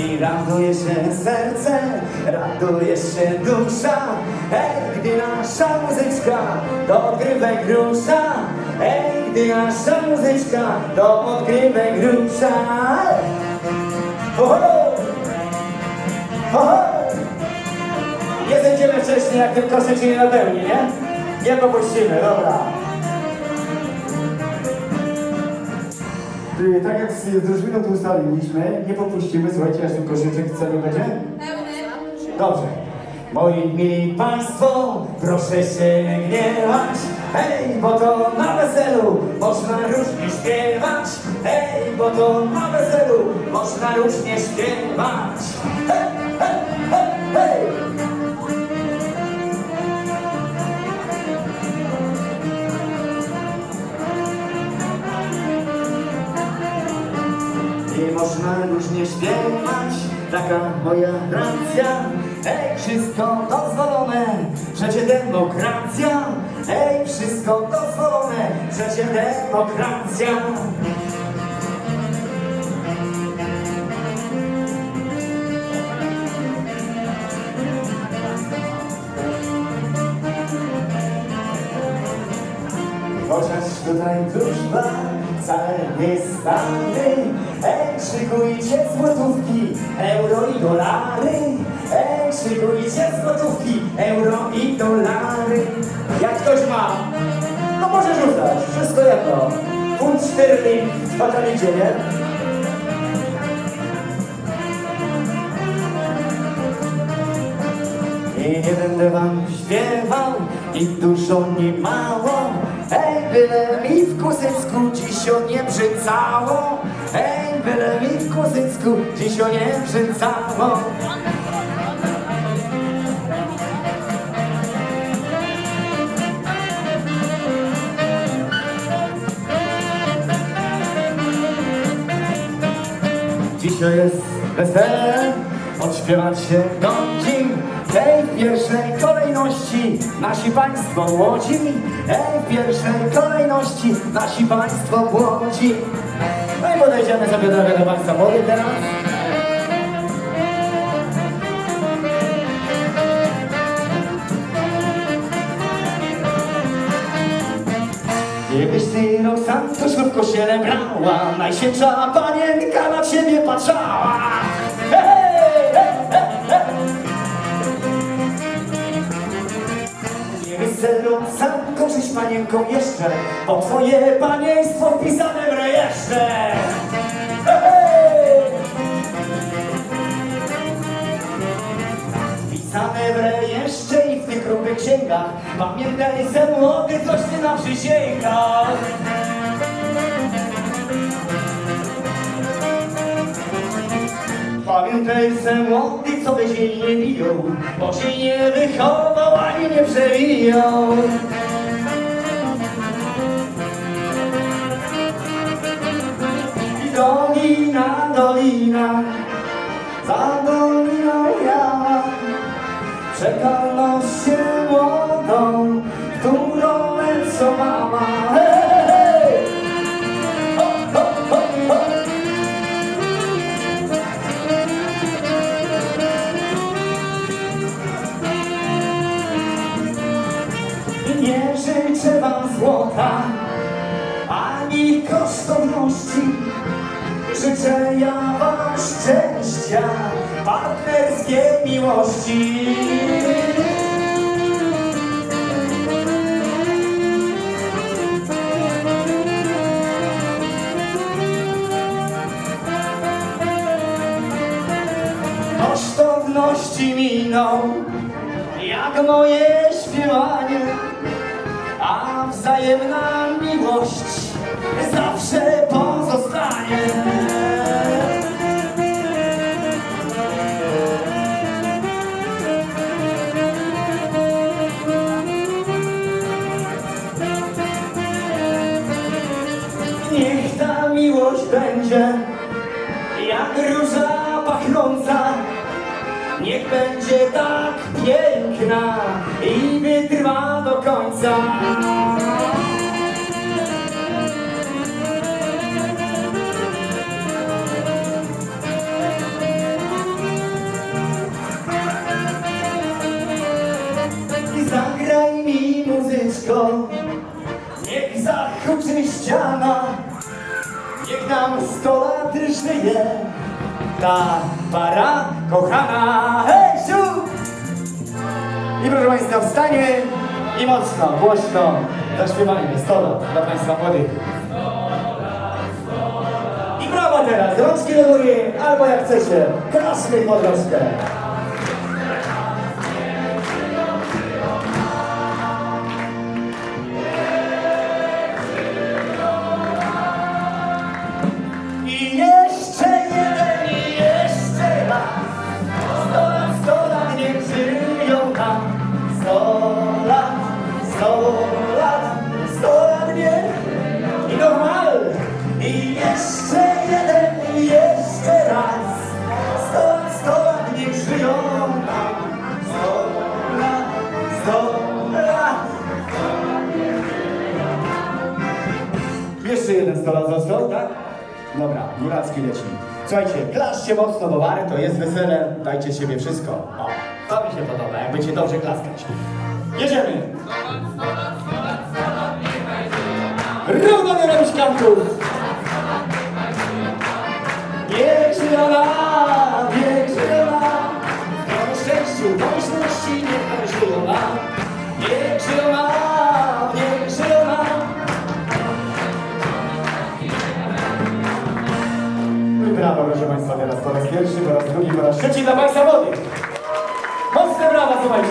I raduje się serce, raduje się dusza Ej, gdy nasza muzyczka do odgrywek rusza Ej, gdy nasza muzyczka do odgrywek rusza Ho, ho! Ho! Nie zejdziemy wcześniej, jak tylko się nie napełni, nie? Nie popuścimy, dobra. Tak jak z drużyną tu ustaliliśmy, nie popuścimy, słuchajcie, aż tylko koszyczek celu będzie? Dobrze. Moi mili Państwo, proszę się nie gniewać, hej, bo to na weselu można różnie śpiewać, hej, bo to na weselu można różnie śpiewać. Hej, I można różnie śpiewać, taka moja racja. Ej, wszystko dozwolone, przecie demokracja. Ej, wszystko dozwolone, przecie demokracja. Chociaż tutaj wróżba nie stany Ej, szykujcie złotówki, euro i dolary. Ej, szykujcie złotówki, euro i dolary. Jak ktoś ma, to może rzucać, wszystko jedno. Funt sterling w patalicie, nie? I nie będę wam śpiewał i dużo nie mało Ej, byle mi w kuzycku dziś o nie brzycało. Ej, byle mi w kuzycku dziś o nie brzycało. Dzisiaj jest wesele, odśpiewać się godzi. Ej, w pierwszej kolejności nasi państwo Łodzi. Ej, w pierwszej kolejności nasi państwo Łodzi. No i podejdziemy sobie drogę do państwa młodych teraz. Gdybyś ty Roxanto w kościele grała, najświętsza panienka na ciebie patrzała. Panienką jeszcze, bo twoje panieństwo wpisane w rejestrze. Wpisane w rejestrze i w tych grubych księgach. Pamiętaj se młody, coś ty na przysięgach. Pamiętaj se młody, co byś jej nie biją Bo się nie wychował, ani nie przewijał dolina, Za doliną ja Czekano Życzę ja wam szczęścia, partnerskiej miłości. Kosztowności miną, jak moje śpiewanie, a wzajemna miłość miłość będzie jak róża pachnąca. Niech będzie tak piękna i wytrwa do końca. Zagraj mi muzyczko, niech zachuczy ściana niech nam sto lat żyje ta para kochana. Hej, siu! I proszę Państwa, wstanie i mocno, głośno zaśpiewajmy 100 lat dla Państwa młodych. I brawa teraz, rączki do góry, albo jak chcecie, klaszmy pod. Dobra, góracki leci. Słuchajcie, klaszcie mocno, bo warto, jest wesele, dajcie siebie wszystko. O, to mi się podoba, jak będziecie dobrze klaskać. Jedziemy! Równo robić kantów! Niech żyją nam, niech żyją nam, w szczęściu, pomyślności, niech żyją nam. Niech żyją nam, trzeci dla Państwa młodych. Mocne brawa, słuchajcie,